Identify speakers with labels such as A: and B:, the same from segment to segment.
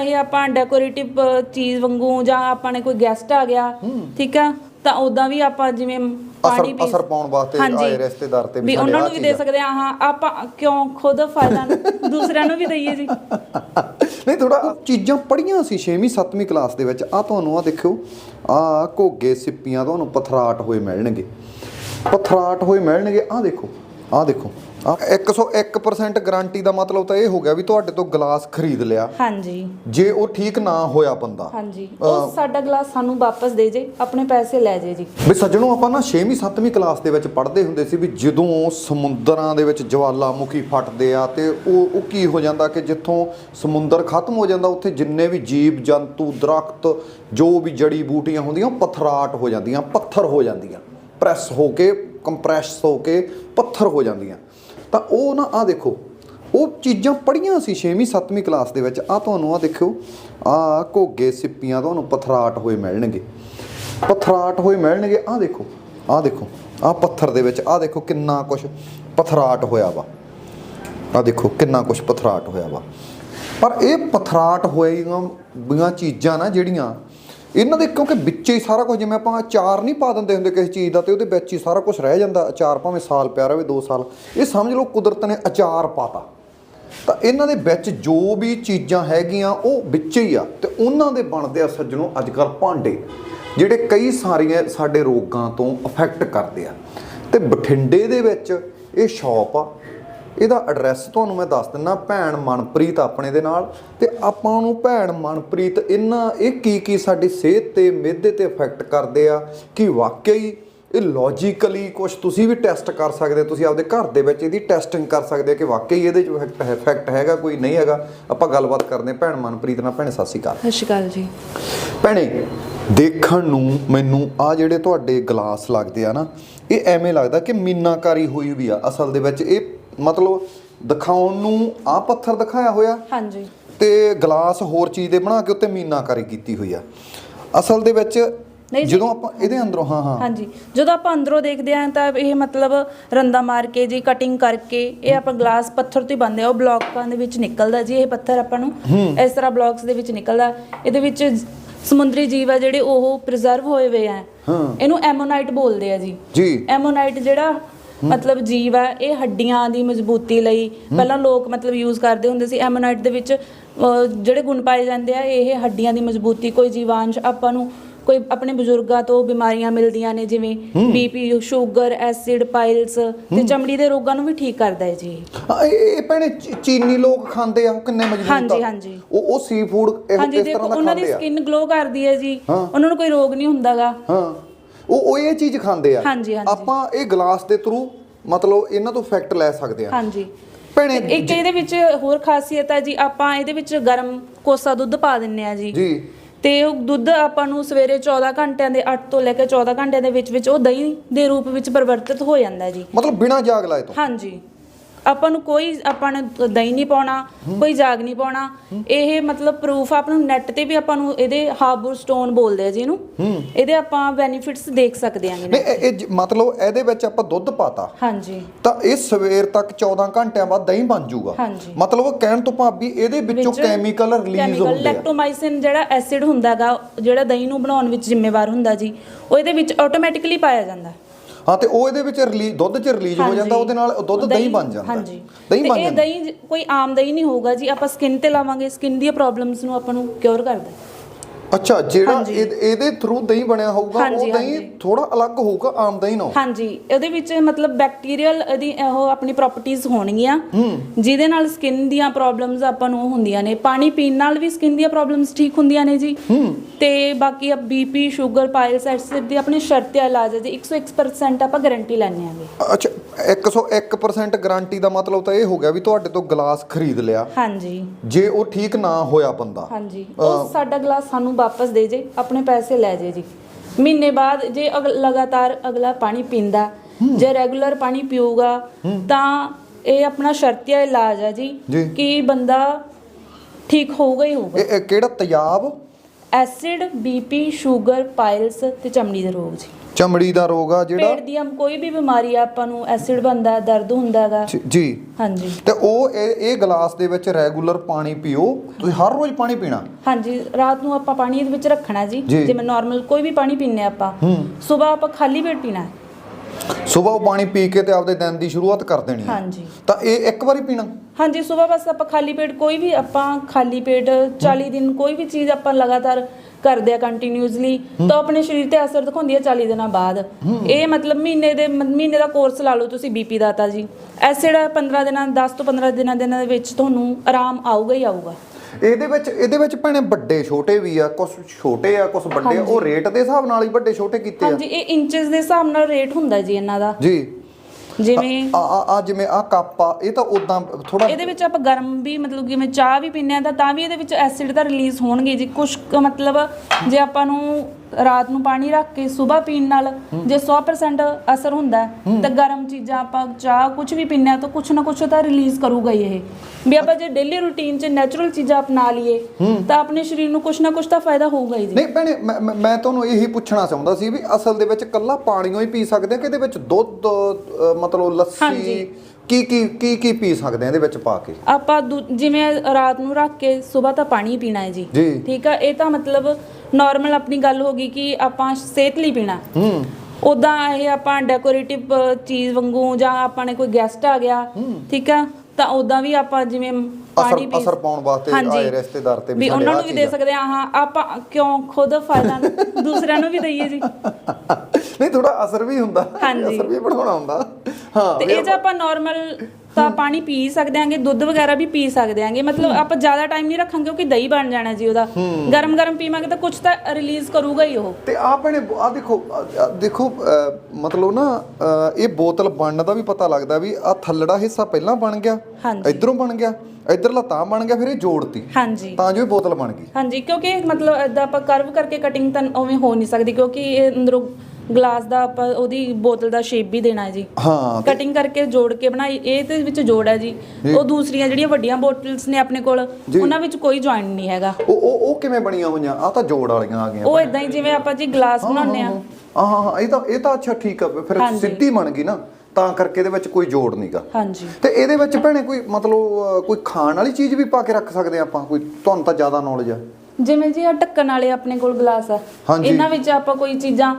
A: ਇਹ ਆਪਾਂ ਡੈਕੋਰੇਟਿਵ ਚੀਜ਼ ਵਾਂਗੂ ਜਾਂ ਆਪਾਂ ਨੇ ਕੋਈ ਗੈਸਟ ਆ ਗਿਆ ਠੀਕ ਆ? ਤਾਂ ਉਦਾਂ ਵੀ ਆਪਾਂ ਜਿਵੇਂ ਪਾਣੀ ਪੀ
B: ਅਸਰ ਪਾਉਣ ਵਾਸਤੇ। ਆਏ ਰਿਸ਼ਤੇਦਾਰ ਤੇ ਵੀ
A: ਵੀ ਉਹਨਾਂ ਨੂੰ ਵੀ ਦੇ। ਸਕਦੇ ਆ ਹਾਂ ਆਪਾਂ ਕਿਉਂ ਖੁਦ ਫਾਇਦਾ ਦੂਸਰਿਆਂ ਨੂੰ ਵੀ ਦਈਏ ਜੀ।
B: ਨਹੀਂ ਥੋੜਾ ਚੀਜ਼ਾਂ ਪੜੀਆਂ ਸੀ 6ਵੀਂ 7ਵੀਂ ਕਲਾਸ ਦੇ ਵਿੱਚ। ਆ ਤੁਹਾਨੂੰ ਆ ਦੇਖਿਓ ਆ ਘੋਗੇ ਸਿੱਪੀਆਂ ਤੁਹਾਨੂੰ ਪਥਰਾਟ ਹੋਏ ਮਿਲਣਗੇ। ਪਥਰਾਟ ਹੋਏ ਮਿਲਣਗੇ ਆ ਦੇਖੋ ਆ ਦੇਖੋ। 101% ਗਾਰੰਟੀ ਦਾ ਮਤਲਬ ਤਾਂ ਇਹ ਹੋ ਗਿਆ ਵੀ ਤੁਹਾਡੇ ਤੋਂ ਗਲਾਸ ਖਰੀਦ ਲਿਆ।
A: ਹਾਂਜੀ।
B: ਜੇ ਉਹ ਠੀਕ ਨਾ ਹੋਇਆ ਬੰਦਾ।
A: ਹਾਂਜੀ। ਉਹ ਸਾਡਾ ਗਲਾਸ ਸਾਨੂੰ ਵਾਪਸ ਦੇ ਜੇ ਆਪਣੇ ਪੈਸੇ ਲੈ ਜੇ ਜੀ।
B: ਵੀ ਸੱਜਣੋ ਆਪਾਂ ਨਾ 6ਵੀਂ 7ਵੀਂ ਕਲਾਸ ਦੇ ਵਿੱਚ ਪੜ੍ਹਦੇ ਹੁੰਦੇ ਸੀ ਵੀ ਜਦੋਂ ਸਮੁੰਦਰਾਂ ਦੇ ਵਿੱਚ ਜਵਾਲਾਮੁਖੀ ਫਟਦੇ ਆ ਤੇ ਉਹ ਉਹ ਕੀ ਹੋ ਜਾਂਦਾ ਕਿ ਜਿੱਥੋਂ ਸਮੁੰਦਰ ਖਤਮ ਹੋ ਜਾਂਦਾ ਉੱਥੇ ਜਿੰਨੇ ਵੀ ਜੀਵ ਜੰਤੂ ਦਰਖਤ ਜੋ ਵੀ ਜੜੀ ਬੂਟੀਆਂ ਹੁੰਦੀਆਂ ਉਹ ਪਥਰਾਟ ਹੋ ਜਾਂਦੀਆਂ ਪੱਥਰ ਹੋ ਜਾਂਦੀਆਂ। ਪ੍ਰੈਸ ਹੋ ਕੇ ਕੰਪਰੈਸ ਹੋ ਕੇ ਪੱਥਰ ਹੋ ਜਾਂਦੀਆਂ। ਤਾਂ ਉਹ ਨਾ ਆ ਦੇਖੋ, ਉਹ ਚੀਜ਼ਾਂ ਪੜੀਆਂ ਸੀ 6ਵੀਂ 7ਵੀਂ ਕਲਾਸ ਦੇ ਵਿੱਚ। ਆ ਤੁਹਾਨੂੰ ਆ ਦੇਖਿਓ ਆ ਘੋਗੇ, ਸਿੱਪੀਆਂ ਤੁਹਾਨੂੰ ਪਥਰਾਟ ਹੋਏ ਮਿਲਣਗੇ। ਪਥਰਾਟ ਹੋਏ ਮਿਲਣਗੇ ਆ ਦੇਖੋ ਆ ਦੇਖੋ ਆ ਪੱਥਰ ਦੇ ਵਿੱਚ ਆ ਦੇਖੋ ਕਿੰਨਾ ਕੁਝ ਪਥਰਾਟ ਹੋਇਆ ਵਾ। ਆ ਦੇਖੋ, ਕਿੰਨਾ ਕੁਝ ਪਥਰਾਟ ਹੋਇਆ ਵਾ। ਪਰ ਇਹ ਪਥਰਾਟ ਹੋਈਆਂ ਬੀਆਂ ਚੀਜ਼ਾਂ ਨਾ ਜਿਹੜੀਆਂ ਇਹਨਾਂ ਦੇ ਕਿਉਂਕਿ ਵਿੱਚ ਹੀ ਸਾਰਾ ਕੁਝ, ਜਿਵੇਂ ਆਪਾਂ ਅਚਾਰ ਨਹੀਂ ਪਾ ਦਿੰਦੇ ਹੁੰਦੇ ਕਿਸੇ ਚੀਜ਼ ਦਾ ਤੇ ਉਹਦੇ ਵਿੱਚ ਹੀ ਸਾਰਾ ਕੁਝ ਰਹਿ ਜਾਂਦਾ ਅਚਾਰ ਭਾਵੇਂ ਸਾਲ ਪਿਆ ਰਵੇ 2 ਸਾਲ। ਇਹ ਸਮਝ ਲਓ ਕੁਦਰਤ ਨੇ ਅਚਾਰ ਪਾਤਾ। ਤਾਂ ਇਹਨਾਂ ਦੇ ਵਿੱਚ ਜੋ ਵੀ ਚੀਜ਼ਾਂ ਹੈਗੀਆਂ, ਉਹ ਵਿੱਚ ਹੀ ਆ ਤੇ ਉਹਨਾਂ ਦੇ ਬਣਦੇ ਆ ਸੱਜਣੋ ਅੱਜ ਕੱਲ ਭਾਂਡੇ, ਜਿਹੜੇ ਕਈ ਸਾਰੀਆਂ ਸਾਡੇ ਰੋਗਾਂ ਤੋਂ ਅਫੈਕਟ ਕਰਦੇ ਆ। ਤੇ ਬਠਿੰਡੇ ਦੇ ਵਿੱਚ ਇਹ ਸ਼ਾਪ ਆ ਇਹਦਾ ਐਡਰੈਸ ਤੁਹਾਨੂੰ ਮੈਂ ਦੱਸ ਦਿੰਨਾ ਭੈਣ ਮਨਪ੍ਰੀਤ ਆਪਣੇ ਦੇ ਨਾਲ। ਤੇ ਆਪਾਂ ਨੂੰ ਭੈਣ ਮਨਪ੍ਰੀਤ ਇਹਨਾਂ ਇਹ ਕੀ ਕੀ ਸਾਡੀ ਸਿਹਤ ਤੇ ਮਿਹਦੇ ਤੇ ਇਫੈਕਟ ਕਰਦੇ ਆ? ਕਿ ਵਾਕਈ ਇਹ ਲੌਜੀਕਲੀ ਕੁਝ ਤੁਸੀਂ ਵੀ ਟੈਸਟ ਕਰ ਸਕਦੇ ਤੁਸੀਂ ਆਪਦੇ ਘਰ ਦੇ ਵਿੱਚ ਇਹਦੀ ਟੈਸਟਿੰਗ ਕਰ ਸਕਦੇ ਕਿ ਵਾਕਈ ਇਹਦੇ ਚ ਇਫੈਕਟ ਹੈਗਾ ਕੋਈ ਨਹੀਂ ਹੈਗਾ? ਆਪਾਂ ਗੱਲਬਾਤ ਕਰਦੇ ਭੈਣ ਮਨਪ੍ਰੀਤ ਨਾਲ। ਭੈਣੇ ਸਤਿ ਸ਼੍ਰੀ ਅਕਾਲ।
A: ਸਤਿ ਸ਼੍ਰੀ ਅਕਾਲ ਜੀ।
B: ਭੈਣੇ ਦੇਖਣ ਨੂੰ ਮੈਨੂੰ ਆ ਜਿਹੜੇ ਤੁਹਾਡੇ ਗਲਾਸ ਲੱਗਦੇ ਆ ਨਾ ਇਹ ਐਵੇਂ ਲੱਗਦਾ ਕਿ ਮੀਨਾਕਾਰੀ ਹੋਈ ਵੀ ਆ। ਅਸਲ ਦੇ ਵਿੱਚ ਇਹ ਮਤਲਬ ਦਿਖਾਉਣ ਨੂੰ ਆ ਪੱਥਰ ਦਿਖਾਇਆ ਹੋਇਆ।
A: ਹਾਂਜੀ।
B: ਤੇ ਗਲਾਸ ਹੋਰ ਚੀਜ਼ ਦੇ ਬਣਾ ਕੇ ਉੱਤੇ ਮੀਨਾਕਾਰੀ ਕੀਤੀ ਹੋਈ ਆ। ਅਸਲ ਦੇ ਵਿੱਚ
A: ਨਹੀਂ ਜੀ।
B: ਜਦੋਂ ਆਪਾਂ ਇਹਦੇ ਅੰਦਰੋਂ ਹਾਂ ਹਾਂ।
A: ਹਾਂਜੀ। ਜਦੋਂ ਆਪਾਂ ਅੰਦਰੋਂ ਦੇਖਦੇ ਹਾਂ ਤਾਂ ਇਹ ਮਤਲਬ ਰੰਦਾ ਮਾਰ ਕੇ ਜੀ ਕਟਿੰਗ ਕਰਕੇ ਇਹ ਆਪਾਂ ਗਲਾਸ ਪੱਥਰ ਤੋਂ ਹੀ ਬਣਦੇ ਆ ਉਹ ਬਲੌਕਾਂ ਦੇ ਵਿੱਚ ਨਿਕਲਦਾ ਜੀ ਇਹ ਪੱਥਰ ਆਪਾਂ ਨੂੰ। ਇਸ ਤਰ੍ਹਾਂ ਬਲੌਕਸ ਦੇ ਵਿੱਚ ਨਿਕਲਦਾ। ਇਹਦੇ ਵਿੱਚ ਸਮੁੰਦਰੀ ਜੀਵ ਆ ਜਿਹੜੇ ਉਹ ਪ੍ਰੀਜ਼ਰਵ ਹੋਏ ਹੋਏ ਆ।
B: ਹਾਂ।
A: ਇਹਨੂੰ ਐਮੋਨਾਈਟ ਬੋਲਦੇ ਆ ਜੀ।
B: ਜੀ।
A: ਐਮੋਨਾਈਟ ਜਿਹੜਾ ਮਤਲਬ ਜੀਵ ਹੈ ਇਹ ਹੱਡੀਆਂ ਦੀ ਮਜ਼ਬੂਤੀ ਲਈ ਪਹਿਲਾਂ ਲੋਕ ਮਤਲਬ ਯੂਜ਼ ਕਰਦੇ ਹੁੰਦੇ ਸੀ ਐਮੋਨਾਈਟ ਦੇ ਵਿੱਚ ਜਿਹੜੇ ਗੁਣ ਪਾਏ ਜਾਂਦੇ ਆ ਇਹ ਹੱਡੀਆਂ ਦੀ ਮਜ਼ਬੂਤੀ ਕੋਈ ਜੀਵਾਂਸ਼ ਆਪਾਂ ਨੂੰ ਕੋਈ ਆਪਣੇ ਬਜ਼ੁਰਗਾਂ ਤੋਂ ਬਿਮਾਰੀਆਂ ਮਿਲਦੀਆਂ ਨੇ ਜਿਵੇਂ ਬੀਪੀ ਸ਼ੂਗਰ ਐਸਿਡ ਪਾਈਲਸ ਤੇ ਚਮੜੀ ਦੇ ਰੋਗਾਂ ਨੂੰ ਵੀ ਠੀਕ ਕਰਦਾ ਹੈ ਜੀ।
B: ਇਹ ਇਹ ਭੈਣੇ ਚੀਨੀ ਲੋਕ ਖਾਂਦੇ ਆ ਉਹ ਕਿੰਨੇ ਮਜ਼ਬੂਤ ਆ।
A: ਹਾਂਜੀ, ਹਾਂਜੀ।
B: ਉਹ ਉਹ ਸੀ ਫੂਡ
A: ਹਾਂਜੀ
B: ਇਸ ਤਰ੍ਹਾਂ ਦਾ
A: ਉਹਨਾਂ ਦੀ
B: ਖਾਂਦੇ ਆ?
A: ਸਕਿਨ ਗਲੋ ਕਰਦੀ ਹੈ ਜੀ। ਉਹਨਾਂ ਨੂੰ ਕੋਈ ਰੋਗ ਨਹੀਂ ਹੁੰਦਾਗਾ।
B: ਹਾਂ। ਉਹ ਉਹ ਇਹ ਚੀਜ਼ ਖਾਂਦੇ ਆ।
A: ਹਾਂਜੀ, ਹਾਂਜੀ।
B: ਆਪਾਂ ਇਹ ਗਲਾਸ ਦੇ ਥਰੂ ਮਤਲਬ ਇਹਨਾਂ ਤੋਂ ਇਫੈਕਟ ਲੈ ਸਕਦੇ ਆ।
A: ਹਾਂਜੀ।
B: ਭੈਣੇ
A: ਇੱਕ ਇਹਦੇ ਵਿੱਚ ਹੋਰ ਖਾਸੀਅਤ ਹੈ ਜੀ ਆਪਾਂ ਇਹਦੇ ਵਿੱਚ ਗਰਮ ਕੋਸਾ ਦੁੱਧ ਪਾ ਦਿੰਨੇ ਆ ਜੀ।
B: ਜੀ।
A: ਤੇ ਉਹ ਦੁੱਧ ਆਪਾਂ ਨੂੰ ਸਵੇਰੇ 14 ਘੰਟਿਆਂ ਦੇ 8 ਤੋਂ ਲੈ ਕੇ 14 ਘੰਟਿਆਂ ਦੇ ਵਿੱਚ ਵਿੱਚ ਉਹ ਦਹੀਂ ਦੇ ਰੂਪ ਵਿੱਚ ਪਰਿਵਰਤਿਤ ਹੋ ਜਾਂਦਾ ਜੀ।
B: ਮਤਲਬ ਬਿਨਾ ਜਾਗ ਲਾਏ ਤੋਂ।
A: ਹਾਂਜੀ। ਆਪਾਂ ਨੂੰ ਕੋਈ ਆਪਾਂ ਨੇ ਦਹੀਂ ਨਹੀਂ ਪਾਉਣਾ ਕੋਈ ਜਾਗ ਨਹੀਂ ਪਾਉਣਾ। ਇਹ ਮਤਲਬ ਪ੍ਰੂਫ ਆਪਾਂ ਨੂੰ ਨੈਟ ਤੇ ਵੀ ਆਪਾਂ ਨੂੰ ਇਹਦੇ ਹਾਰਬਰ ਸਟੋਨ ਬੋਲਦੇ ਆ ਜੀ ਇਹਨੂੰ। ਇਹਦੇ ਆਪਾਂ ਬੈਨੀਫਿਟਸ ਦੇਖ ਸਕਦੇ ਆਂਗੇ
B: ਨਹੀਂ ਇਹ- ਇਹ ਮਤਲਬ ਇਹਦੇ ਵਿੱਚ ਆਪਾਂ ਦੁੱਧ ਪਾਤਾ।
A: ਹਾਂਜੀ।
B: ਤਾਂ ਇਹ ਸਵੇਰ ਤੱਕ 14 ਘੰਟਿਆਂ ਬਾਅਦ ਦਹੀਂ ਬਣ ਜਾਊਗਾ।
A: ਹਾਂਜੀ।
B: ਮਤਲਬ ਉਹ ਕਹਿਣ ਤੋਂ ਭਾਬੀ ਇਹਦੇ ਵਿੱਚੋਂ
A: ਵਿੱਚ
B: ਕੈਮੀਕਲ ਰਿਲੀਜ਼ ਹੁੰਦੇ ਆ।
A: ਲੈਕਟੋਮਾਈਸਿਨ ਜਿਹੜਾ ਐਸਿਡ ਹੁੰਦਾਗਾ ਜਿਹੜਾ ਦਹੀਂ ਨੂੰ ਬਣਾਉਣ ਵਿੱਚ ਜ਼ਿੰਮੇਵਾਰ ਹੁੰਦਾ ਜੀ ਉਹ ਇਹਦੇ ਵਿੱਚ ਆਟੋਮੈਟਿਕਲੀ ਪਾਇਆ ਜਾਂਦਾ।
B: ਹਾਂ ਤੇ ਉਹ ਇਹਦੇ ਵਿੱਚ ਰਿਲੀਜ਼ ਦੁੱਧ 'ਚ ਰਿਲੀਜ਼ ਹੋ ਜਾਂਦਾ ਉਹਦੇ ਨਾਲ ਦੁੱਧ ਦਹੀਂ ਬਣ ਜਾਂਦਾ।
A: ਹਾਂਜੀ।
B: ਦਹੀਂ ਬਣ
A: ਇਹ
B: ਜਾਂਦਾ।
A: ਦਹੀਂ ਜ- ਕੋਈ ਆਮ ਦਹੀਂ ਨਹੀਂ ਹੋਊਗਾ ਜੀ ਆਪਾਂ ਸਕਿਨ ਤੇ ਲਾਵਾਂਗੇ ਸਕਿਨ ਦੀਆਂ ਪ੍ਰੋਬਲਮਸ ਨੂੰ ਆਪਾਂ ਨੂੰ ਕਿਉਰ ਕਰਦਾ।
B: ਅੱਛਾ ਜਿਹੜਾ। ਇਹ- ਇਹਦੇ ਥਰੂ ਦਹੀਂ ਬਣਿਆ ਹੋਊਗਾ ਉਹ ਦਹੀਂ। ਥੋੜਾ ਅਲੱਗ ਹੋਊਗਾ ਆਮ ਦਹੀਂ ਨਾਲੋਂ?
A: ਹਾਂਜੀ ਇਹਦੇ ਵਿੱਚ ਮਤਲਬ ਬੈਕਟੀਰੀਅਲ ਇਹਦੀ ਉਹ ਆਪਣੀ ਪ੍ਰੋਪਰਟੀਆਂ ਹੋਣਗੀਆਂ ਜਿਹਦੇ ਨਾਲ ਸਕਿਨ ਦੀਆਂ ਪ੍ਰੋਬਲਮਸ ਆਪਾਂ ਨੂੰ ਹੁੰਦੀਆਂ ਨੇ। ਪਾਣੀ ਪੀਣ ਨਾਲ ਵੀ ਸਕਿਨ ਦੀਆਂ ਪ੍ਰੋਬਲਮਸ ਠੀਕ ਹੁੰਦੀਆਂ ਨੇ ਜੀ। ਤੇ ਬਾਕੀ ਬੀਪੀ ਸ਼ੂਗਰ ਪਾਇਲਸ ਐਸਿਡ ਦੀ ਆਪਣੀ ਸ਼ਰਤੀਆ ਇਲਾਜ ਹੈ ਜੀ। 101% ਆਪਾਂ ਗਾਰੰਟੀ ਲੈਣੇ ਆਂਗੇ
B: ਅੱਛਾ 101% ਗਾਰੰਟੀ ਦਾ ਮਤਲਬ ਤਾਂ ਇਹ ਹੋ ਗਿਆ ਵੀ ਤੁਹਾਡੇ ਤੋਂ ਗਲਾਸ ਖਰੀਦ ਲਿਆ।
A: ਹਾਂਜੀ।
B: ਜੇ ਉਹ ਠੀਕ ਨਾ ਹੋਇਆ ਬੰਦਾ।
A: ਹਾਂਜੀ। ਉਹ ਸਾਡਾ ਗਲਾਸ ਸਾਨੂੰ ਵਾਪਸ ਦੇ ਜੇ ਆਪਣੇ ਪੈਸੇ ਲੈ ਜੇ ਜੀ। ਮਹੀਨੇ ਬਾਅਦ ਜੇ ਲਗਾਤਾਰ ਅਗਲਾ ਪਾਣੀ ਪੀਂਦਾ ਜੇ ਰੈਗੂਲਰ ਪਾਣੀ ਪੀਊਗਾ ਤਾਂ ਇਹ ਆਪਣਾ ਸ਼ਰਤੀਆ ਇਲਾਜ ਹੈ ਜੀ। ਕਿ ਬੰਦਾ ਠੀਕ ਹੋਊਗਾ ਹੀ ਹੋਊਗਾ।
B: ਇਹ ਕਿਹੜਾ ਤੇਜ਼ਾਬ?
A: ਐਸਿਡ ਬੀਪੀ ਸ਼ੂਗਰ ਪਾਇਲਸ ਤੇ ਚਮੜੀ ਦੇ ਰੋਗ ਜੀ।
B: ਚਮੜੀ ਦਾ ਰੋਗ ਆ ਜਿਹੜਾ?
A: ਪੇਟ ਦੀ ਹਮ ਕੋਈ ਵੀ ਬਿਮਾਰੀ ਆ ਆਪਾਂ ਨੂੰ ਐਸਿਡ ਬਣਦਾ ਹੈ, ਦਰਦ ਹੁੰਦਾ ਹੈਗਾ
B: ਜੀ- ਜੀ।
A: ਹਾਂਜੀ।
B: ਤੇ ਉਹ ਇਹ ਇਹ ਗਲਾਸ ਦੇ ਵਿੱਚ ਰੈਗੂਲਰ ਪਾਣੀ ਪੀਓ। ਤੁਸੀਂ ਹਰ ਰੋਜ਼ ਪਾਣੀ ਪੀਣਾ?
A: ਹਾਂਜੀ ਰਾਤ ਨੂੰ ਆਪਾਂ ਪਾਣੀ ਦੇ ਵਿੱਚ ਰੱਖਣਾ ਜੀ।
B: ਜੀ।
A: ਜਿਵੇਂ ਨਾਰਮਲ ਕੋਈ ਵੀ ਪਾਣੀ ਪੀਨੇ ਆਪਾਂ।
B: ਹੂੰ।
A: ਸਵੇਰ ਆਪਾਂ ਖਾਲੀ ਪੇਟ ਪੀਣਾ ਹੈ।
B: ਸਵੇਰ ਉਹ ਪਾਣੀ ਪੀ ਕੇ ਤੇ ਆਪਦੇ ਦਿਨ ਦੀ ਸ਼ੁਰੂਆਤ ਕਰ ਦੇਣੀ ਹੈ।
A: ਹਾਂਜੀ।
B: ਤਾਂ ਇਹ ਇੱਕ ਵਾਰੀ ਪੀਣਾ?
A: ਹਾਂਜੀ ਸਵੇਰ ਬਸ ਆਪਾਂ ਖਾਲੀ ਪੇਟ ਕੋਈ ਵੀ ਆਪਾਂ ਖਾਲੀ ਪੇਟ 40 ਦਿਨ ਕੋਈ ਵੀ ਚੀਜ਼ ਆਪਾਂ ਲਗਾਤਾਰ ਕਰਦੇ ਆ ਕੰਟੀਨਿਊਸਲੀ ਤਾਂ ਆਪਣੇ ਸਰੀਰ ਤੇ ਅਸਰ ਦਿਖਾਉਂਦੀ ਹੈ 40 ਦਿਨਾਂ ਬਾਅਦ। ਇਹ ਮਤਲਬ ਮਹੀਨੇ ਦੇ ਮਹੀਨੇ ਦਾ ਕੋਰਸ ਲਾ ਲਓ ਤੁਸੀਂ ਬੀਪੀ ਦਾ ਤਾਂ ਜੀ। ਐਸਿਡ 15 ਦਿਨਾਂ 10 ਤੋਂ 15 ਦਿਨਾਂ ਦਿਨਾਂ ਦੇ ਵਿੱਚ ਤੁਹਾਨੂੰ ਆਰਾਮ ਆਊਗਾ ਹੀ ਆਊਗਾ।
B: ਇਹਦੇ ਵਿੱਚ ਇਹਦੇ ਵਿੱਚ ਭੈਣੇ ਵੱਡੇ ਛੋਟੇ ਵੀ ਆ ਕੁਝ ਛੋਟੇ ਆ ਕੁਝ ਵੱਡੇ ਆ ਉਹ ਰੇਟ ਦੇ ਹਿਸਾਬ ਨਾਲ ਹੀ ਵੱਡੇ ਛੋਟੇ ਕੀਤੇ ਆ।
A: ਹਾਂਜੀ ਇਹ ਇੰਚਸ ਦੇ ਹਿਸਾਬ ਨਾਲ ਰੇਟ ਹੁੰਦਾ ਜੀ ਇਹਨਾਂ ਦਾ।
B: ਜੀ।
A: ਜਿਵੇਂ
B: ਆ ਆ ਜਿਵੇਂ ਆ ਕੱਪ ਆ ਇਹ ਤਾਂ ਉਦਾਂ ਥੋੜਾ
A: ਇਹਦੇ ਵਿੱਚ ਆਪਾਂ ਗਰਮ ਵੀ ਮਤਲਬ ਕਿ ਜਿਵੇਂ ਚਾਹ ਵੀ ਪੀਂਦੇ ਆ ਤਾਂ ਤਾਂ ਵੀ ਇਹਦੇ ਵਿੱਚ ਐਸਿਡ ਦਾ ਰਿਲੀਜ਼ ਹੋਣਗੇ ਜੀ। ਕੁਝ ਮਤਲਬ ਜੇ ਆਪਾਂ ਨੂੰ ਰਾਤ ਨੂੰ ਪਾਣੀ ਰੱਖ ਕੇ ਸਵੇਰ ਪੀਣ ਨਾਲ ਜੇ 100% ਅਸਰ ਹੁੰਦਾ ਹੈ, ਤਾਂ ਗਰਮ ਚੀਜ਼ਾਂ ਆਪਾਂ ਚਾਹ ਕੁਝ ਵੀ ਆ ਤਾਂ ਕੁਝ ਨਾ ਕੁਝ ਤਾਂ ਰਿਲੀਜ਼ ਕਰੂਗਾ ਹੀ ਇਹ। ਵੀ ਆਪਾਂ ਜੇ ਡੇਲੀ ਰੂਟੀਨ 'ਚ ਨੈਚੁਰਲ ਚੀਜ਼ਾਂ ਅਪਣਾ ਲਈਏ ਤਾਂ ਆਪਣੇ ਸਰੀਰ ਨੂੰ ਕੁਝ ਨਾ ਕੁਝ ਤਾਂ ਫਾਇਦਾ ਹੋਊਗਾ ਹੀ ਜੀ।
B: ਨਹੀਂ ਭੈਣੇ ਮੈਂ- ਮੈਂ- ਮੈਂ ਤੁਹਾਨੂੰ ਇਹੀ ਪੁੱਛਣਾ ਚਾਹੁੰਦਾ ਸੀ ਵੀ ਅਸਲ ਦੇ ਵਿੱਚ ਕੱਲਾ ਪਾਣੀਓ ਹੀ ਪੀ ਸਕਦੇ ਆ ਕਿ ਇਹਦੇ ਵਿੱਚ ਦੁੱਧ ਅ, ਮਤਲਬ ਲੱਸੀ
A: ਹਾਂਜੀ।
B: ਕੀ ਕੀ ਕੀ ਕੀ ਪੀ ਸਕਦੇ ਆ ਇਹਦੇ ਵਿੱਚ ਪਾ ਕੇ
A: ਆਪਾਂ ਦੂ- ਜਿਵੇਂ ਰਾਤ ਨੂੰ ਰੱਖ ਕੇ ਸਵੇਰ ਤਾਂ ਪਾਣੀ ਪੀਣਾ ਹੈ ਜੀ
B: ਜੀ।
A: ਠੀਕ ਆ ਇਹ ਤਾਂ ਮਤਲਬ ਨਾਰਮਲ ਆਪਣੀ ਗੱਲ ਹੋ ਗਈ ਕਿ ਆਪਾਂ ਸਿਹਤ ਲਈ ਪੀਣਾ
B: ਹੂੰ
A: ਉਦਾਂ ਇਹ ਆਪਾਂ ਡੈਕੋਰੇਟਿਵ ਚੀਜ਼ ਵਾਂਗੂ ਜਾਂ ਆਪਾਂ ਨੇ ਕੋਈ ਗੈਸਟ ਆ ਗਿਆ ਠੀਕ ਆ ਤਾਂ ਉਦਾਂ ਵੀ ਆਪਾਂ ਜਿਵੇਂ ਪਾਣੀ ਪੀ
B: ਅਸਰ ਪਾਉਣ ਵਾਸਤੇ
A: ਹਾਂਜੀ।
B: ਆਏ ਰਿਸ਼ਤੇਦਾਰ ਤੇ ਵੀ
A: ਉਹਨਾਂ ਨੂੰ ਵੀ ਦੇ। ਸਕਦੇ ਆ ਹਾਂ ਆਪਾਂ ਕਿਉਂ ਖੁਦ ਫਾਇਦਾ ਦੂਸਰਿਆਂ ਨੂੰ ਵੀ ਦਈਏ ਜੀ
B: ਨਹੀਂ ਥੋੜਾ ਅਸਰ ਵੀ ਹੁੰਦਾ
A: ਹਾਂਜੀ।
B: ਅਸਰ ਵੀ ਬਣਾਉਣਾ ਹੁੰਦਾ ਹਾਂ
A: ਤੇ ਇਹ ਜੇ ਆਪਾਂ ਨਾਰਮਲ ਤਾਂ ਪਾਣੀ ਪੀ ਸਕਦੇ ਆਂਗੇ ਦੁੱਧ ਵਗੈਰਾ ਵੀ ਪੀ ਸਕਦੇ ਆਂਗੇ ਮਤਲਬ ਆਪਾਂ ਜ਼ਿਆਦਾ ਟਾਈਮ ਨਹੀਂ ਰੱਖਾਂਗੇ ਕਿਉਂਕਿ ਦਹੀਂ ਬਣ ਜਾਣਾ ਜੀ ਉਹਦਾ। ਗਰਮ ਗਰਮ ਪੀਵਾਂਗੇ ਤਾਂ ਕੁਝ ਤਾਂ ਰਿਲੀਜ਼ ਕਰੂਗਾ ਹੀ ਉਹ।
B: ਤੇ ਆ ਭੈਣੇ ਆ ਦੇਖੋ ਆਹ- ਦੇਖੋ ਅਹ, ਮਤਲਬ ਨਾ ਅਹ, ਇਹ ਬੋਤਲ ਬਣਨ ਦਾ ਵੀ ਪਤਾ ਲੱਗਦਾ ਵੀ ਆ ਥੱਲੜਾ ਹਿੱਸਾ ਪਹਿਲਾਂ ਬਣ ਗਿਆ
A: ਹਾਂਜੀ।
B: ਇਧਰੋਂ ਬਣ ਗਿਆ ਇਧਰਲਾ ਤਾਂ ਬਣ ਗਿਆ ਫਿਰ ਇਹ ਜੋੜਤੀ।
A: ਹਾਂਜੀ।
B: ਤਾਂ ਜੋ ਇਹ ਬੋਤਲ ਬਣ ਗਈ।
A: ਹਾਂਜੀ ਕਿਉਂਕਿ ਮਤਲਬ ਏਦਾਂ ਆਪਾਂ ਕਰਵ ਕਰਕੇ ਕਟਿੰਗ ਤਾਂ ਉਵੇਂ ਹੋ ਨਹੀਂ ਸਕਦੀ ਕਿਉਂਕਿ ਇਹ ਅੰਦਰੋਂ ਗਲਾਸ ਦਾ ਆਪਾਂ ਉਹਦੀ ਬੋਤਲ ਦਾ ਸ਼ੇਪ ਵੀ ਦੇਣਾ ਜੀ।
B: ਹਾਂ
A: ਕਟਿੰਗ ਕਰਕੇ ਜੋੜ ਕੇ ਬਣਾਈ ਇਹ ਤੇ ਵਿੱਚ ਜੋੜ ਹੈ ਜੀ। ਉਹ ਦੂਸਰੀਆਂ ਜਿਹੜੀਆਂ ਵੱਡੀਆਂ ਬੋਟਲਸ ਨੇ ਆਪਣੇ ਕੋਲ ਉਹਨਾਂ ਵਿੱਚ ਕੋਈ ਜੁਆਇੰਟ ਨਹੀਂ ਹੈਗਾ।
B: ਉਹ ਉਹ ਉਹ ਕਿਵੇਂ ਬਣੀਆਂ ਹੋਈਆਂ? ਆ ਤਾਂ ਜੋੜ ਵਾਲੀਆਂ ਆ ਗਈਆਂ
A: ਉਹ ਇਦਾਂ ਹੀ ਜਿਵੇਂ ਆਪਾਂ ਜੀ ਗਲਾਸ ਬਣਾਉਂਦੇ ਆ
B: ਹਾਂ ਹਾਂ ਹਾਂ ਇਹ ਤਾਂ ਇਹ ਤਾਂ ਅੱਛਾ ਠੀਕ ਆ ਫਿਰ
A: ਹਾਂਜੀ।
B: ਸਿੱਧੀ ਬਣ ਗਈ ਨਾ ਤਾਂ ਕਰਕੇ ਇਹਦੇ ਵਿੱਚ ਕੋਈ ਜੋੜ ਨਹੀਂਗਾ
A: ਹਾਂਜੀ।
B: ਤੇ ਇਹਦੇ ਵਿੱਚ ਭੈਣੇ ਕੋਈ ਮਤਲਬ ਅਹ, ਕੋਈ ਖਾਣ ਵਾਲੀ ਚੀਜ਼ ਵੀ ਪਾ ਕੇ ਰੱਖ ਸਕਦੇ ਆ ਆਪਾਂ? ਕੋਈ ਤੁਹਾਨੂੰ ਤਾਂ ਜ਼ਿਆਦਾ ਨੌਲੇਜ ਆ।
A: ਜਿਵੇਂ ਜੀ ਆ ਢੱਕਣ ਵਾਲੇ ਆਪਣੇ ਕੋਲ ਗਲਾਸ ਆ।
B: ਹਾਂਜੀ।
A: ਇਹਨਾਂ ਵਿੱਚ ਆਪਾਂ ਕੋਈ ਚੀਜ਼ਾਂ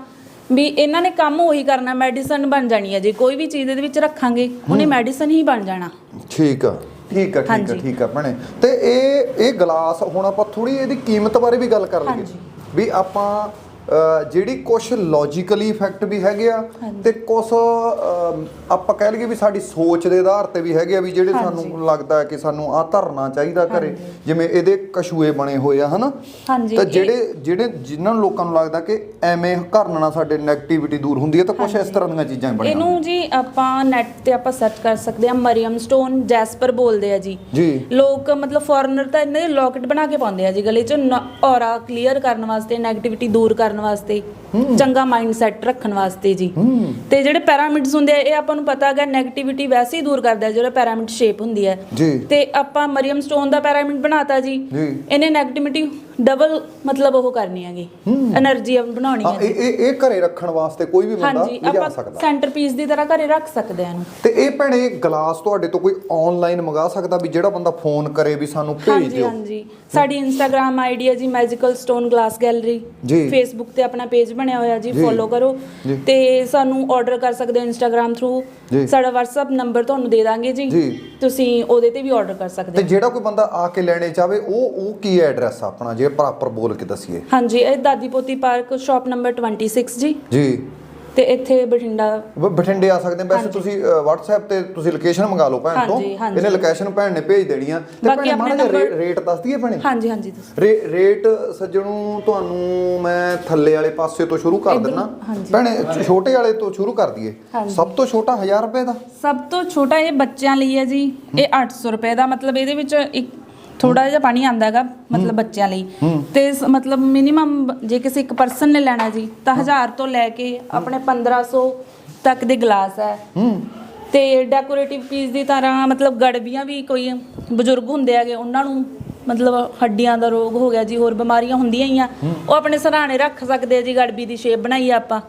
A: ਵੀ ਇਹਨਾਂ ਨੇ ਕੰਮ ਉਹੀ ਕਰਨਾ ਮੈਡੀਸਨ ਬਣ ਜਾਣੀ ਹੈ ਜੀ ਕੋਈ ਵੀ ਚੀਜ਼ ਇਹਦੇ ਵਿੱਚ ਰੱਖਾਂਗੇ ਉਹਨੇ ਮੈਡੀਸਨ ਹੀ ਬਣ ਜਾਣਾ
B: ਠੀਕ ਆ ਠੀਕ ਆ ਠੀਕ ਆ
A: ਹਾਂਜੀ।
B: ਠੀਕ ਆ ਭੈਣੇ ਤੇ ਇਹ ਇਹ ਗਲਾਸ ਹੁਣ ਆਪਾਂ ਥੋੜੀ ਇਹਦੀ ਕੀਮਤ ਬਾਰੇ ਵੀ ਗੱਲ ਕਰ ਲਈਏ
A: ਹਾਂਜੀ।
B: ਵੀ ਆਪਾਂ ਜਿਹੜੀ ਕੁਝ ਲੌਜੀਕਲੀ ਇਫੈਕਟ ਵੀ ਹੈਗੇ ਆ ਤੇ ਕੁਝ ਆਪਾਂ ਕਹਿ ਲਈਏ ਵੀ ਸਾਡੀ ਸੋਚ ਦੇ ਆਧਾਰ ਤੇ ਵੀ ਹੈਗੇ ਆ ਵੀ ਜਿਹੜੇ ਸਾਨੂੰ ਲੱਗਦਾ ਕਿ ਸਾਨੂੰ ਆ ਧਰਨਾ ਚਾਹੀਦਾ ਘਰੇ ਜਿਵੇਂ ਇਹਦੇ ਕਸ਼ੂਏ ਬਣੇ ਹੋਏ ਆ ਹਨਾ? ਤਾਂ ਜਿਹੜੇ ਜਿਹੜੇ ਜਿਨ੍ਹਾਂ ਲੋਕਾਂ ਨੂੰ ਲੱਗਦਾ ਕਿ ਐਵੇਂ ਘਰਨ ਨਾਲ ਸਾਡੇ 네ਗੇਟਿਵਿਟੀ ਦੂਰ ਹੁੰਦੀ ਹੈ ਤਾਂ ਕੁਝ ਇਸ ਤਰ੍ਹਾਂ ਦੀਆਂ ਚੀਜ਼ਾਂ ਬਣੀਆਂ
A: ਇਹਨੂੰ ਜੀ ਆਪਾਂ ਨੈਟ ਤੇ ਆਪਾਂ ਸਰਚ ਕਰ ਸਕਦੇ ਹਾਂ ਮਰੀਮ ਸਟੋਨ ਜੈਸਪਰ ਬੋਲਦੇ ਆ ਜੀ।
B: ਜੀ।
A: ਲੋਕ ਮਤਲਬ ਫੋਰਨਰ ਤਾਂ ਇਹਨਾਂ ਦੇ ਲੋਕਟ ਬਣਾ ਕੇ ਪਾਉਂਦੇ ਆ ਜੀ ਗਲੇ 'ਚ ਔਰਾ ਕਲੀਅਰ ਕਰਨ ਵਾਸਤੇ 네ਗੇਟਿਵਿਟੀ ਦੂਰ ਕਰਨ ਕਰਨ ਵਾਸਤੇ ਚੰਗਾ ਮਾਈਂਡ ਸੈਟ ਰੱਖਣ ਵਾਸਤੇ ਜੀ। ਤੇ ਜਿਹੜੇ ਪੈਰਾਮਿਡਸ ਹੁੰਦੇ ਆ ਇਹ ਆਪਾਂ ਨੂੰ ਪਤਾ ਹੈਗਾ 네ਗੇਟਿਵਿਟੀ ਵੈਸੇ ਹੀ ਦੂਰ ਕਰਦਾ ਜਿਹੜਾ ਪੈਰਾਮਿਡ ਸ਼ੇਪ ਹੁੰਦੀ ਹੈ। ਤੇ ਆਪਾਂ ਮਰੀਮ ਸਟੋਨ ਦਾ ਪੈਰਾਮਿਡ ਬਣਾਤਾ ਜੀ। ਇਹਨੇ 네ਗੇਟਿਵਿਟੀ ਡਬਲ ਮਤਲਬ ਉਹ ਕਰਨੀ ਹੈਗੀ। એનર્ਜੀ ਬਣਾਉਣੀ
B: ਹੈ ਇਹ ਇਹ ਇਹ ਘਰੇ ਰੱਖਣ ਵਾਸਤੇ ਕੋਈ ਵੀ ਬੰਦਾ ਲਿਜਾ ਸਕਦਾ।
A: ਸੈਂਟਰ ਪੀਸ ਦੀ ਤਰ੍ਹਾਂ ਘਰੇ ਰੱਖ ਸਕਦੇ ਆ ਇਹਨੂੰ।
B: ਤੇ ਇਹ ਭੈਣੇ ਗਲਾਸ ਤੁਹਾਡੇ ਤੋਂ ਕੋਈ ਆਨਲਾਈਨ ਮੰਗਾ ਸਕਦਾ ਵੀ ਜਿਹੜਾ ਬੰਦਾ ਫੋਨ ਕਰੇ ਵੀ ਸਾਨੂੰ ਭੇਜ ਦਿਓ?
A: ਹਾਂਜੀ। ਹਾਂਜੀ ਸਾਡੀ ਇੰਸਟਾਗ੍ਰam ਆਈਡੀ ਹੈ ਜੀ ਮੈਜੀਕਲ ਸਟੋਨ ਗਲਾਸ ਗੈਲਰੀ
B: ਜੀ।
A: ਫੇਸਬੁੱਕ ਤੇ ਆਪਣਾ ਪੇਜ ਬਣਿਆ ਹੋਇਆ ਜੀ। ਫੋਲੋ ਕਰੋ। ਤੇ ਸਾਨੂੰ ਆਰਡਰ ਕਰ ਸਕਦੇ ਹੋ ਇੰਸਟਾਗ੍ਰam ਥਰੂ। ਸਾਡਾ WhatsApp ਨੰਬਰ ਤੁਹਾਨੂੰ ਦੇ ਦਾਂਗੇ ਜੀ। ਤੁਸੀਂ ਉਹਦੇ ਤੇ ਵੀ ਆਰਡਰ ਕਰ
B: ਤੇ
A: ਸਕਦੇ ਹੋ
B: ਜਿਹੜਾ ਕੋਈ ਬੰਦਾ ਆ ਕੇ ਲੈਣੇ ਚਾਹਵੇ ਉਹ ਉਹ ਕੀ ਐਡਰੈਸ ਆਪਣਾ ਜੇ ਪ੍ਰੋਪਰ ਬੋਲ ਕੇ ਦੱਸੀਏ
A: ਹਾਂਜੀ ਇਹ ਦਾਦੀ ਪੋਤੀ ਪਾਰਕ ਸ਼ਾਪ ਨੰਬਰ 26 ਜੀ
B: ਜੀ
A: ਤੇ ਇੱਥੇ ਬਠਿੰਡਾ
B: ਬ- ਬਠਿੰਡੇ ਆ ਸਕਦੇ ਆ। ਵੈਸੇ। ਤੁਸੀਂ ਅ, WhatsApp ਤੇ ਤੁਸੀਂ ਲੋਕੇਸ਼ਨ ਮੰਗਾ ਲਓ ਭੈਣ ਤੋਂ
A: ਹਾਂਜੀ, ਹਾਂਜੀ।
B: ਇਹਨੇ ਲੋਕੇਸ਼ਨ ਭੈਣ ਨੇ ਭੇਜ ਦੇਣੀ ਆ ਤੇ
A: ਬਾਕੀ
B: ਭੈਣੇ
A: ਆਪਣੇ
B: ਮਾੜਾ ਜਿਹਾ
A: number-
B: ਰੇਟ ਦੱਸ ਦਈਏ ਭੈਣੇ
A: ਹਾਂਜੀ ਹਾਂਜੀ ਤੁਸੀਂ
B: ਰੇ ਰੇਟ ਸੱਜਣੂ ਤੁਹਾਨੂੰ ਮੈਂ ਥੱਲੇ ਵਾਲੇ ਪਾਸੇ ਤੋਂ ਸ਼ੁਰੂ ਕਰ
A: ਇੱਧਰੋਂ,
B: ਦਿੰਨਾ
A: ਹਾਂਜੀ।
B: ਭੈਣੇ ਛ- ਛੋਟੇ ਵਾਲੇ ਤੋਂ ਸ਼ੁਰੂ ਕਰ ਦਈਏ
A: ਹਾਂਜੀ।
B: ਸਭ ਤੋਂ ਛੋਟਾ 1000 ਰੁਪਏ ਦਾ
A: ਸਭ ਤੋਂ ਛੋਟਾ ਇਹ ਬੱਚਿਆਂ ਲਈ ਹੈ ਜੀ ਇਹ 800 ਰੁਪਏ ਦਾ ਮਤਲਬ ਇਹਦੇ ਵਿੱਚ ਇੱਕ ਥੋੜਾ ਜਿਹਾ ਪਾਣੀ ਆਂਦਾ ਹੈਗਾ ਮਤਲਬ ਬੱਚਿਆਂ ਲਈ। ਤੇ ਸ- ਮਤਲਬ ਮਿਨੀਮਮ ਜੇ ਕਿਸੇ ਇੱਕ ਪਰਸਨ ਨੇ ਲੈਣਾ ਜੀ ਤਾਂ 1000 ਤੋਂ ਲੈ ਕੇ ਆਪਣੇ 1500 ਤੱਕ ਦੇ ਗਲਾਸ ਹੈ।
B: ਹੂੰ।
A: ਤੇ ਡੈਕੋਰੇਟਿਵ ਪੀਸ ਦੀ ਤਰ੍ਹਾਂ ਮਤਲਬ ਗੜਬੀਆਂ ਵੀ ਕੋਈ ਬਜ਼ੁਰਗ ਹੁੰਦੇ ਹੈਗੇ ਉਹਨਾਂ ਨੂੰ ਮਤਲਬ ਹੱਡੀਆਂ ਦਾ ਰੋਗ ਹੋ ਗਿਆ ਜੀ ਹੋਰ ਬਿਮਾਰੀਆਂ ਹੁੰਦੀਆਂ ਹੀ ਆ। ਉਹ ਆਪਣੇ ਸਰਾਣੇ ਰੱਖ ਸਕਦੇ ਆ ਜੀ ਗੜਬੀ ਦੀ ਸ਼ੇਪ ਬਣਾਈ ਆ ਆਪਾਂ।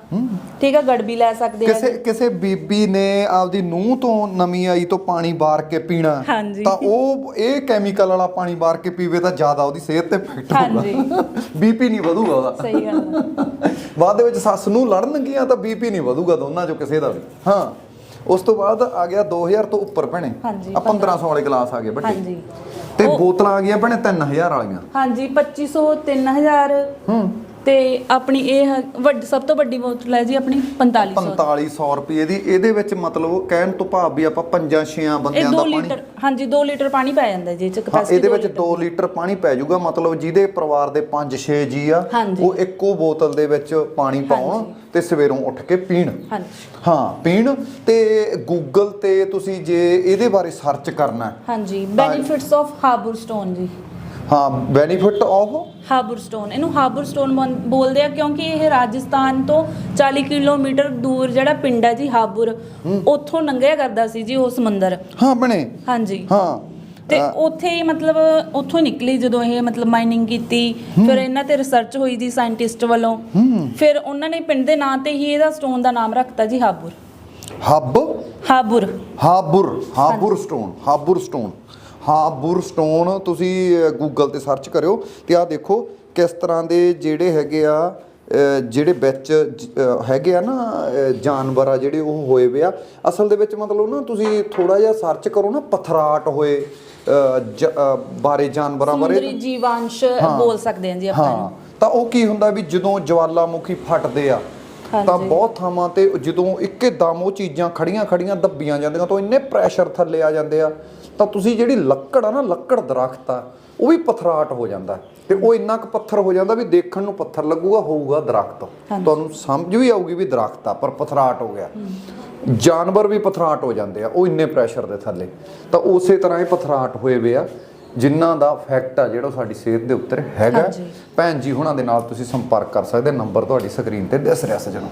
A: ਠੀਕ ਆ ਗੜਬੀ ਲੈ ਸਕਦੇ ਆ
B: ਕਿਸੇ ਕਿਸੇ ਬੀਬੀ ਨੇ ਆਪਦੀ ਨੂੰਹ ਤੋਂ ਨਵੀਂ ਆਈ ਤੋਂ ਪਾਣੀ ਬਾਰ ਕੇ ਪੀਣਾ
A: ਹਾਂਜੀ।
B: ਤਾਂ ਉਹ ਇਹ ਕੈਮੀਕਲ ਵਾਲਾ ਪਾਣੀ ਬਾਰ ਕੇ ਪੀਵੇ ਤਾਂ ਜ਼ਿਆਦਾ ਉਹਦੀ ਸਿਹਤ ਤੇ ਇਫੈਕਟ
A: ਹਾਂਜੀ।
B: ਹੋਊਗਾ ਬੀਪੀ ਨਹੀਂ ਵਧੂਗਾ ਉਹਦਾ।
A: ਸਹੀ ਗੱਲ ਆ।
B: ਬਾਅਦ ਦੇ ਵਿੱਚ ਸੱਸ ਨੂੰ ਲੜਨਗੀਆਂ ਤਾਂ ਬੀਪੀ ਨਹੀਂ ਵਧੂਗਾ ਦੋਨਾਂ ਚੋਂ ਕਿਸੇ ਦਾ ਵੀ। ਹਾਂ। ਉਸ ਤੋਂ ਬਾਅਦ ਆ ਗਿਆ 2000 ਤੋਂ ਉੱਪਰ ਭੈਣੇ।
A: ਹਾਂਜੀ,
B: ਆ 1500 ਵਾਲੇ ਗਲਾਸ ਆ ਗਏ ਵੱਡੇ।
A: ਹਾਂਜੀ।
B: ਤੇ ਬੋਤਲਾਂ ਆ ਗਈਆਂ ਭੈਣੇ 3000 ਵਾਲੀਆਂ।
A: ਹਾਂਜੀ 2500 3000
B: ਹੂੰ।
A: ਤੇ ਆਪਣੀ ਇਹ ਵੱਡ ਸਭ ਤੋਂ ਵੱਡੀ ਬੋਤਲ ਹੈ ਜੀ ਆਪਣੀ 4500
B: 4500 ਰੁਪਏ ਦੀ। ਇਹਦੇ ਵਿੱਚ ਮਤਲਬ ਕਹਿਣ ਤੋਂ ਭਾਵ ਵੀ ਆਪਾਂ ਪੰਜਾਂ ਛੇਆਂ
A: ਇਹ
B: ਬੰਦਿਆਂ ਦਾ
A: 2
B: ਪਾਣੀ
A: ਲੀਟਰ ਹਾਂਜੀ 2 ਲੀਟਰ ਪਾਣੀ ਪੈ ਜਾਂਦਾ ਜੀ ਚ capacity
B: ਇਹਦੇ ਵਿੱਚ
A: ਲੀਟਰ।
B: 2 ਲੀਟਰ ਪਾਣੀ ਪੈ ਜਾਊਗਾ। ਮਤਲਬ ਜਿਹਦੇ ਪਰਿਵਾਰ ਦੇ 5-6 ਜੀ ਆ। ਉਹ ਇੱਕੋ ਬੋਤਲ ਦੇ ਵਿੱਚ ਪਾਣੀ ਪਾਉਣ ਤੇ ਸਵੇਰੋਂ ਉੱਠ ਕੇ ਪੀਣ।
A: ਹਾਂਜੀ।
B: ਹਾਂ ਪੀਣ ਤੇ ਗੂਗਲ ਤੇ ਤੁਸੀਂ ਜੇ ਇਹਦੇ ਬਾਰੇ ਸਰਚ ਕਰਨਾ
A: ਹਾਂਜੀ ਬੈਨੀਫਿਟਸ ਆਫ ਹਾਰਬਰ ਸਟੋਨ ਜੀ।
B: ਹਾਂ ਬੈਨੀਫਿਟ ਆਫ
A: ਹਾਰਬਰ ਸਟੋਨ ਇਹਨੂੰ ਹਾਰਬਰ ਸਟੋਨ ਬੋਲ- ਬੋਲਦੇ ਆ ਕਿਉਂਕਿ ਇਹ ਰਾਜਸਥਾਨ ਤੋਂ 40 ਕਿਲੋਮੀਟਰ ਦੂਰ ਜਿਹੜਾ ਪਿੰਡ ਹੈ ਜੀ ਹਾਬੁਰ ਉੱਥੋਂ ਲੰਘਿਆ ਕਰਦਾ ਸੀ ਜੀ ਉਹ ਸਮੁੰਦਰ
B: ਹਾਂ ਬਣੇ
A: ਹਾਂਜੀ।
B: ਹਾਂ।
A: ਤੇ ਉੱਥੇ ਹੀ ਮਤਲਬ ਉੱਥੋਂ ਹੀ ਨਿਕਲੀ ਜਦੋਂ ਇਹ ਮਤਲਬ ਮਾਈਨਿੰਗ ਕੀਤੀ। ਫਿਰ ਇਹਨਾਂ ਤੇ ਰਿਸਰਚ ਹੋਈ ਜੀ ਸਾਇੰਟਿਸਟ ਵੱਲੋਂ। ਫਿਰ ਉਹਨਾਂ ਨੇ ਪਿੰਡ ਦੇ ਨਾਂ ਤੇ ਹੀ ਇਹਦਾ ਸਟੋਨ ਦਾ ਨਾਮ ਰੱਖਤਾ ਜੀ ਹਾਬੁਰ
B: ਹੱਬ
A: ਹਾਬੁਰ
B: ਹਾਬੁਰ ਹਾਬੁਰ ਸਟੋਨ ਹਾਬੁਰ ਸਟੋਨ ਹਾਬੁਰ ਸਟੋਨ ਤੁਸੀਂ ਗੂਗਲ ਤੇ ਸਰਚ ਕਰਿਓ ਤੇ ਆਹ ਦੇਖੋ ਕਿਸ ਤਰ੍ਹਾਂ ਦੇ ਜਿਹੜੇ ਹੈਗੇ ਆ ਜਿਹੜੇ ਵਿੱਚ ਹੈਗੇ ਆ ਨਾ ਜਾਨਵਰ ਆ ਜਿਹੜੇ ਉਹ ਹੋਏ ਵੇ ਆ। ਅਸਲ ਦੇ ਵਿੱਚ ਮਤਲਬ ਨਾ ਤੁਸੀਂ ਥੋੜਾ ਜਿਹਾ ਸਰਚ ਕਰੋ ਨਾ ਪਥਰਾਟ ਹੋਏ ਬਾਰੇ ਜਾਨਵਰਾਂ ਬਾਰੇ।
A: ਸਮੁੰਦਰੀ ਜੀਵਾਂਸ਼ ਬੋਲ ਸਕਦੇ ਹਾਂ ਜੀ ਆਪਾਂ
B: ਹਾਂ ਤਾਂ ਉਹ ਕੀ ਹੁੰਦਾ ਵੀ ਜਦੋਂ ਜਵਾਲਾਮੁਖੀ ਫਟਦੇ ਆ ਤਾਂ। ਬਹੁਤ ਥਾਵਾਂ ਤੇ ਜਦੋਂ ਇੱਕੇ ਦਮ ਉਹ ਚੀਜ਼ਾਂ ਖੜੀਆਂ ਖੜੀਆਂ ਦੱਬੀਆਂ ਜਾਂਦੀਆਂ ਤਾਂ ਇੰਨੇ ਪ੍ਰੈਸ਼ਰ ਥੱਲੇ ਆ ਜਾਂਦੇ ਆ। ਤਾਂ ਤੁਸੀਂ ਜਿਹੜੀ ਲੱਕੜ ਆ ਨਾ ਲੱਕੜ ਦਰਖਤ ਆ ਉਹ ਵੀ ਪਥਰਾਟ ਹੋ ਜਾਂਦਾ। ਤੇ ਉਹ ਇੰਨਾ ਕੁ ਪੱਥਰ ਹੋ ਜਾਂਦਾ ਵੀ ਦੇਖਣ ਨੂੰ ਪੱਥਰ ਲੱਗੂਗਾ ਹੋਊਗਾ ਦਰਖਤ। ਤੁਹਾਨੂੰ ਸਮਝ ਵੀ ਆਊਗੀ ਵੀ ਦਰਖਤ ਆ ਪਰ ਪਥਰਾਟ ਹੋ ਗਿਆ। ਜਾਨਵਰ ਵੀ ਪਥਰਾਟ ਹੋ ਜਾਂਦੇ ਆ ਉਹ ਇੰਨੇ ਪ੍ਰੈਸ਼ਰ ਦੇ ਥੱਲੇ। ਤਾਂ ਉਸੇ ਤਰ੍ਹਾਂ ਇਹ ਪਥਰਾਟ ਹੋਏ ਵੇ ਆ ਜਿਨ੍ਹਾਂ ਦਾ ਇਫੈਕਟ ਆ ਜਿਹੜਾ ਸਾਡੀ ਸਿਹਤ ਦੇ ਉੱਤੇ ਹੈਗਾ। ਭੈਣ ਜੀ ਹੁਣਾਂ ਦੇ ਨਾਲ ਤੁਸੀਂ ਸੰਪਰਕ ਕਰ ਸਕਦੇ ਨੰਬਰ ਤੁਹਾਡੀ ਸਕਰੀਨ ਤੇ ਦਿਸ ਰਿਹਾ ਸਜਣੋ।